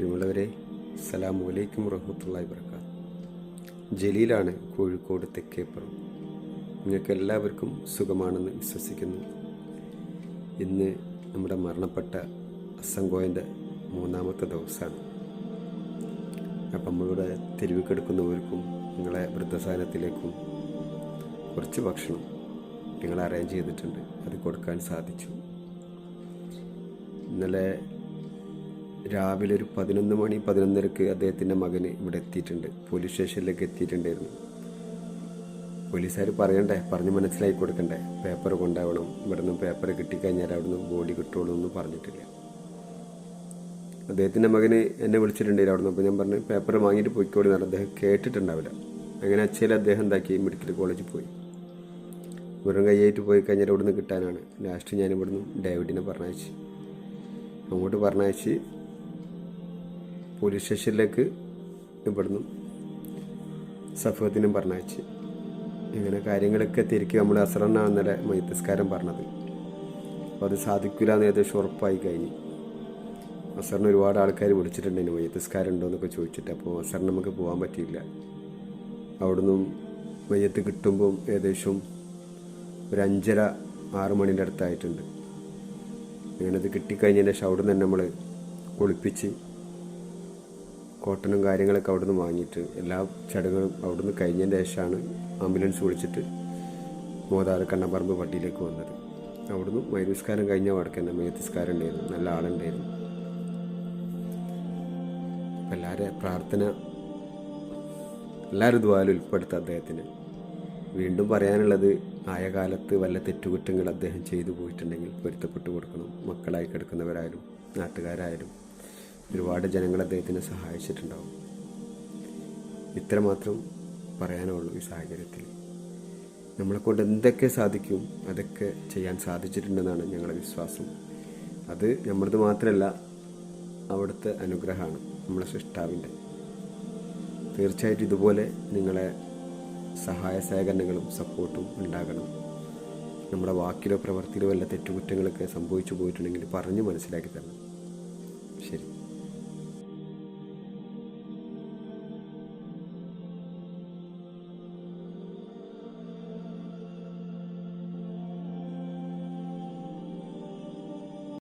പ്രിയമുള്ളവരെ സലാമു അലൈക്കും റഹ്മത്തുള്ളി വർക്കാത്ത് ജലീലാണ് കോഴിക്കോട് തെക്കേപ്പുറം. നിങ്ങൾക്ക് എല്ലാവർക്കും സുഖമാണെന്ന് വിശ്വസിക്കുന്നു. ഇന്ന് നമ്മുടെ മരണപ്പെട്ട അസംഗോയന്റെ മൂന്നാമത്തെ ദിവസമാണ്. അപ്പം നമ്മളിവിടെ തെരുവ് കിടക്കുന്നവർക്കും നിങ്ങളെ വൃദ്ധസാധനത്തിലേക്കും കുറച്ച് ഭക്ഷണം നിങ്ങൾ അറേഞ്ച് ചെയ്തിട്ടുണ്ട്. അത് കൊടുക്കാൻ സാധിച്ചു. ഇന്നലെ രാവിലെ ഒരു പതിനൊന്ന് മണി പതിനൊന്നരക്ക് അദ്ദേഹത്തിന്റെ മകന് ഇവിടെ എത്തിയിട്ടുണ്ട്. പോലീസ് സ്റ്റേഷനിലേക്ക് എത്തിയിട്ടുണ്ടായിരുന്നു. പോലീസുകാർ പറയണ്ടേ? പറഞ്ഞ് മനസ്സിലാക്കി കൊടുക്കണ്ടേ? പേപ്പർ കൊണ്ടാവണം. ഇവിടെ നിന്ന് പേപ്പർ കിട്ടിക്കഴിഞ്ഞാൽ അവിടെ നിന്ന് ബോഡി കിട്ടുള്ളൂ എന്ന് പറഞ്ഞിട്ടില്ല. അദ്ദേഹത്തിന്റെ മകന് എന്നെ വിളിച്ചിട്ടുണ്ടായിരുന്നു അവിടെ നിന്ന് അപ്പോൾ ഞാൻ പറഞ്ഞു പേപ്പർ വാങ്ങിയിട്ട് പോയിക്കോളി എന്നാൽ അദ്ദേഹം കേട്ടിട്ടുണ്ടാവില്ല. അങ്ങനെ അച്ഛയിൽ അദ്ദേഹം എന്താക്കി? മെഡിക്കൽ കോളേജിൽ പോയി. വെറും കൈയായിട്ട് പോയി കഴിഞ്ഞാൽ ഇവിടെ നിന്ന് കിട്ടാനാണ്. ലാസ്റ്റ് ഞാൻ ഇവിടുന്ന് ഡേവിഡിനെ പറഞ്ഞയച്ച്. അങ്ങോട്ട് പറഞ്ഞയച്ച് പോലീസ് സ്റ്റേഷനിലേക്ക് ഇവിടുന്ന് സഫത്തിനും പറഞ്ഞയച്ച്. ഇങ്ങനെ കാര്യങ്ങളൊക്കെ തിരിക്കി നമ്മൾ അസറന്നാണ് ഇന്നലെ മൈത്തസ്കാരം പറഞ്ഞത്. അപ്പോൾ അത് സാധിക്കില്ല എന്ന് ഏകദേശം ഉറപ്പായി കഴിഞ്ഞു. അസറിന് ഒരുപാട് ആൾക്കാർ വിളിച്ചിട്ടുണ്ട് ഇനി മയ്യത്തസ്കാരം ഉണ്ടോ എന്നൊക്കെ ചോദിച്ചിട്ട്. അപ്പോൾ അസറിന് നമുക്ക് പോകാൻ പറ്റിയില്ല. അവിടുന്ന് മയ്യത്ത് കിട്ടുമ്പം ഏകദേശം ഒരു അഞ്ചര ആറ് മണിന്റെ അടുത്തായിട്ടുണ്ട്. അങ്ങനെ അത് കിട്ടിക്കഴിഞ്ഞതിന് ശേഷം അവിടെ നമ്മൾ കുളിപ്പിച്ച് കോട്ടനും കാര്യങ്ങളൊക്കെ അവിടുന്ന് വാങ്ങിയിട്ട് എല്ലാ ചടങ്ങുകളും അവിടുന്ന് കഴിഞ്ഞതിന്റെ ശേഷമാണ് ആംബുലൻസ് വിളിച്ചിട്ട് മോതാറ് കണ്ണപ്പറമ്പ് പട്ടിയിലേക്ക് വന്നത്. അവിടുന്ന് മൈനസ്കാരം കഴിഞ്ഞ വടക്ക് തന്നെ മയത്തിസ്കാരം ഉണ്ടായിരുന്നു. നല്ല ആളുണ്ടായിരുന്നു. അപ്പം എല്ലാവരും പ്രാർത്ഥന എല്ലാവരും ദ്വാലും ഉൾപ്പെടുത്ത അദ്ദേഹത്തിന്. വീണ്ടും പറയാനുള്ളത് ആയ കാലത്ത് വല്ല തെറ്റുകുറ്റങ്ങൾ അദ്ദേഹം ചെയ്തു പോയിട്ടുണ്ടെങ്കിൽ പൊരുത്തപ്പെട്ടു കൊടുക്കണം. മക്കളായി കിടക്കുന്നവരായാലും നാട്ടുകാരായാലും. ഒരുപാട് ജനങ്ങൾ അദ്ദേഹത്തിനെ സഹായിച്ചിട്ടുണ്ടാവും. ഇത്രമാത്രം പറയാനുള്ളൂ ഈ സാഹചര്യത്തിൽ. നമ്മളെ കൊണ്ട് എന്തൊക്കെ സാധിക്കും അതൊക്കെ ചെയ്യാൻ സാധിച്ചിട്ടുണ്ടെന്നാണ് ഞങ്ങളുടെ വിശ്വാസം. അത് നമ്മളത് മാത്രമല്ല അവിടുത്തെ അനുഗ്രഹമാണ് നമ്മളെ സൃഷ്ടാവിന്റെ. തീർച്ചയായിട്ടും ഇതുപോലെ നിങ്ങളെ സഹായ സഹകരണങ്ങളും സപ്പോർട്ടും ഉണ്ടാകണം. നമ്മുടെ വാക്കിലോ പ്രവർത്തിയിലോ വല്ല തെറ്റുകുറ്റങ്ങളൊക്കെ സംഭവിച്ചു പോയിട്ടുണ്ടെങ്കിൽ പറഞ്ഞ് മനസ്സിലാക്കി തരണം. ശരി.